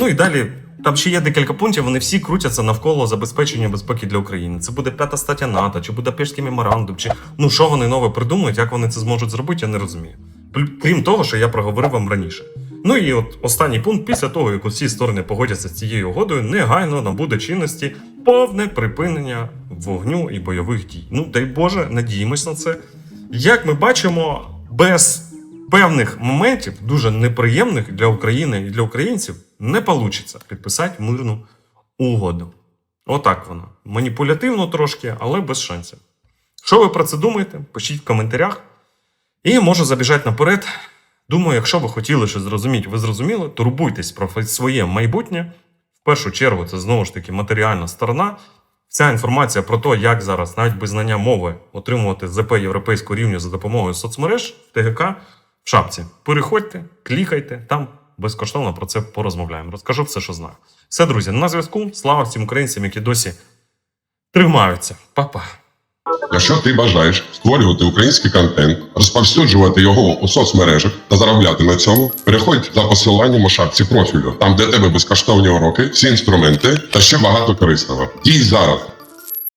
Ну і далі. Там ще є декілька пунктів, вони всі крутяться навколо забезпечення безпеки для України. Це буде п'ята стаття НАТО, чи Будапештський меморандум, чи ну що вони нове придумають, як вони це зможуть зробити, я не розумію. Крім того, що я проговорив вам раніше. Ну і от останній пункт, після того, як усі сторони погодяться з цією угодою, негайно набуде чинності повне припинення вогню і бойових дій. Ну, дай Боже, надіємось на це. Як ми бачимо, без певних моментів, дуже неприємних для України і для українців, не вийде підписати мирну угоду. Отак вона. Маніпулятивно трошки, але без шансів. Що ви про це думаєте? Пишіть в коментарях. І можу забіжати наперед. Думаю, якщо ви хотіли щось зрозуміти, ви зрозуміли, турбуйтесь про своє майбутнє. В першу чергу, це знову ж таки матеріальна сторона. Вся інформація про те, як зараз, навіть без знання мови, отримувати ЗП європейського рівня за допомогою соцмереж в ТГК в шапці. Переходьте, клікайте, там безкоштовно про це порозмовляємо. Розкажу все, що знаю. Все, друзі, на зв'язку. Слава всім українцям, які досі тримаються. Па-па. Якщо ти бажаєш створювати український контент, розповсюджувати його у соцмережах та заробляти на цьому, переходь за посиланням у шапці профілю, там де тебе безкоштовні уроки, всі інструменти та ще багато корисного. Дій зараз!